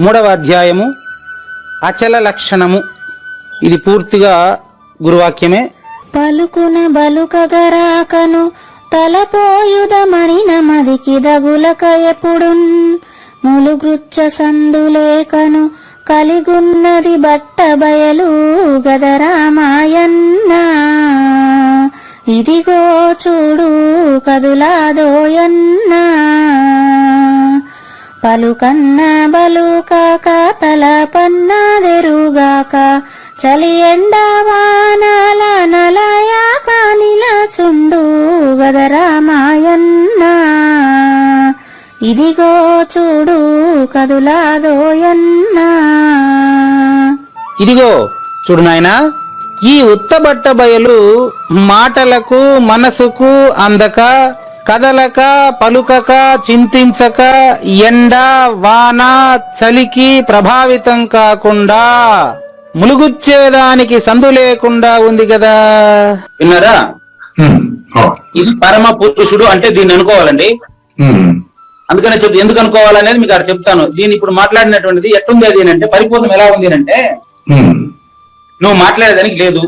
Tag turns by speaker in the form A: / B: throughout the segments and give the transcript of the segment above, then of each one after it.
A: మూడవ అధ్యాయము. అచల లక్షణము. ఇది పూర్తిగా గురువాక్యమే.
B: పలుకున బలుకగరాకను తలపోయుదమణిన నమదికి దగులక ఎప్పుడున్ ములుగుచ్చ సందులేకను కలిగున్నది బట్ట బయలు గదరామాయన్న ఇదిగో చూడు కదులాదోయన్నా. పలుకన్న బలుకాక తల పన్నదెరుగాక చలి ఎండ వానల నలయాక నిలచుండు గదరామాయన్న ఇదిగో చూడు కదులాదోయన్న
A: ఇదిగో చూడు నాయనా ఈ ఉత్తబట్ట బయలు మాటలకు మనసుకు అందక కదలక పలుకక చింతించక ఎండ వాన చలికి ప్రభావితం కాకుండా ములుగుచ్చేదానికి సందు లేకుండా ఉంది కదా.
C: విన్నారా. ఇది పరమ పురుషుడు అంటే దీన్ని అనుకోవాలండి. అందుకనే చెప్తా ఎందుకు అనుకోవాలనేది మీకు అక్కడ చెప్తాను. దీన్ని ఇప్పుడు మాట్లాడినటువంటిది ఎట్టుంది అది అంటే పరిపూర్ణం ఎలా ఉంది అంటే నువ్వు మాట్లాడేదానికి లేదు.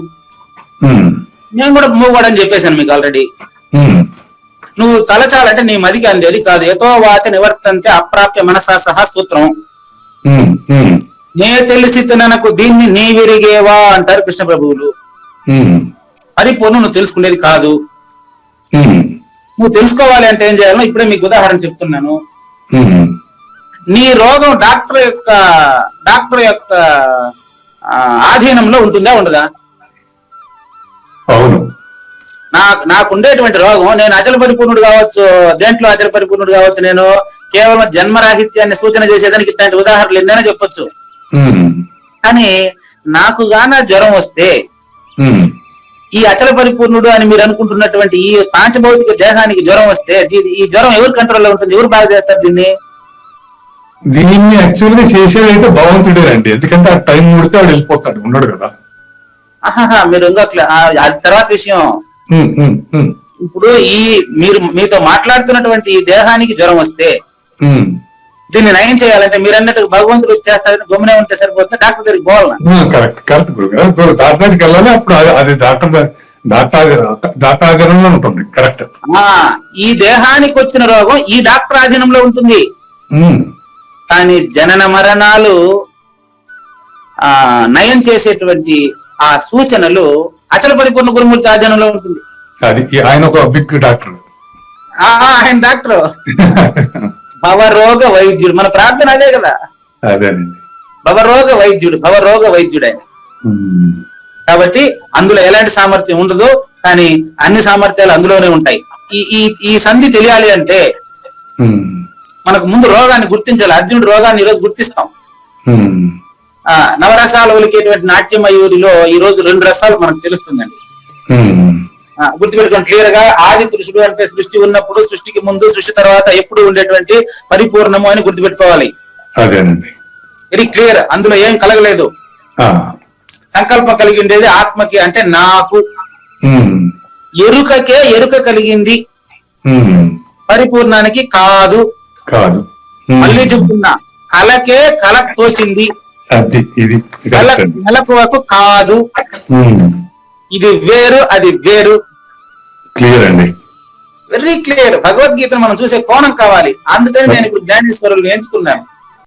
C: నేను కూడా అని చెప్పేశాను మీకు ఆల్రెడీ నువ్వు తలచాలంటే నీ మదికి అందేది కాదు. ఎతో వాచ నివర్తంతే అప్రాప్య మనసా సహా సూత్రం. నే తెలిసి తిననకు దీన్ని నీ విరిగేవా అంటారు కృష్ణ ప్రభువులు.
D: ఉమ్,
C: పరిపూర్ణం నువ్వు తెలుసుకునేది కాదు. నువ్వు తెలుసుకోవాలి అంటే ఏం చేయాలో ఇప్పుడే మీకు ఉదాహరణ చెప్తున్నాను. నీ రోగం డాక్టర్ యొక్క డాక్టర్ యొక్క ఆధీనంలో ఉంటుందా ఉండదా?
D: అవును.
C: నాకు నాకు ఉండేటువంటి రోగం. నేను అచల పరిపూర్ణుడు కావచ్చు దేంట్లో అచల పరిపూర్ణుడు కావచ్చు నేను కేవలం జన్మరాహిత్యాన్ని సూచన చేసేదానికి ఇట్లాంటి ఉదాహరణలు ఎన్నైనా చెప్పొచ్చు. కానీ నాకు గాన జ్వరం వస్తే ఈ అచల పరిపూర్ణుడు అని మీరు అనుకుంటున్నటువంటి ఈ పాంచభౌతిక దేహానికి జ్వరం వస్తే ఈ జ్వరం ఎవరు కంట్రోల్లో ఉంటుంది? ఎవరు బాగా చేస్తారు దీన్ని?
D: దీన్ని యాక్చువల్గా చేసేది అయితే భగవంతుడేనండి ఎందుకంటే ఆ టైం ముడితే వాడు వెళ్ళిపోతాడు ఉండడు కదా.
C: మీరు ఇంకా తర్వాత విషయం. ఇప్పుడు ఈ మీరు మీతో మాట్లాడుతున్నటువంటి ఈ దేహానికి జ్వరం వస్తే. దీన్ని నయం చేయాలంటే మీరు అన్నట్టు భగవంతుడు చేస్తాడని గమ్మునే ఉంటే సరిపోతుంది డాక్టర్ దగ్గరికి పోవాలన్నా
D: కరెక్ట్ కరెక్ట్ ఇప్పుడు డాక్టర్ దగ్గరికి వెళ్ళాలి అప్పుడు అది- అది డాక్టర్ డాక్టర్ డాక్టర్ ఆధారంలో ఉంటుంది కరెక్ట్.
C: ఈ దేహానికి వచ్చిన రోగం ఈ డాక్టర్ ఆధీనంలో ఉంటుంది. కానీ జనన మరణాలు ఆ నయం చేసేటువంటి ఆ సూచనలు అచల పరిపూర్ణ గురుమూర్తి ఆధీనంలో ఉంటుంది.
D: అది ఆయన ఒక బిగ్ డాక్టర్.
C: ఆయన డాక్టర్. భవరోగ వైద్యుడు. మన ప్రార్థన అదే కదా.
D: అదేనండి
C: భవరోగ వైద్యుడు భవరోగ వైద్యుడు ఆయన. కాబట్టి అందులో ఎలాంటి సామర్థ్యం ఉండదు కానీ అన్ని సామర్థ్యాలు అందులోనే ఉంటాయి. ఈ ఈ సంధి తెలియాలి అంటే మనకు ముందు రోగాన్ని గుర్తించాలి. అర్జునుడు రోగాన్ని ఈ రోజు గుర్తిస్తాం నవరసాలు ఒలికేటువంటి నాట్యమయూరిలో ఈ రోజు రెండు రసాలు మనకు తెలుస్తుందండి. గుర్తుపెట్టుకోండి క్లియర్గా ఆది పురుషుడు అంటే సృష్టి ఉన్నప్పుడు సృష్టికి ముందు సృష్టి తర్వాత ఎప్పుడు ఉండేటువంటి పరిపూర్ణము అని గుర్తుపెట్టుకోవాలి. వెరీ క్లియర్ అందులో ఏం కలగలేదు. సంకల్పం కలిగి ఉండేది ఆత్మకి అంటే నాకు. ఎరుకకే ఎరుక కలిగింది. పరిపూర్ణానికి కాదు.
D: కాదు.
C: మళ్ళీ చెప్తున్నా కలకే కల తోచింది.
D: అది ఇది
C: కాదు. ఇది వేరు అది వేరు.
D: క్లియర్ అండి.
C: వెరీ క్లియర్ భగవద్గీతను మనం చూసే కోణం కావాలి. అందుకని నేను ఇప్పుడు జ్ఞానేశ్వరులు ఎంచుకున్నాను.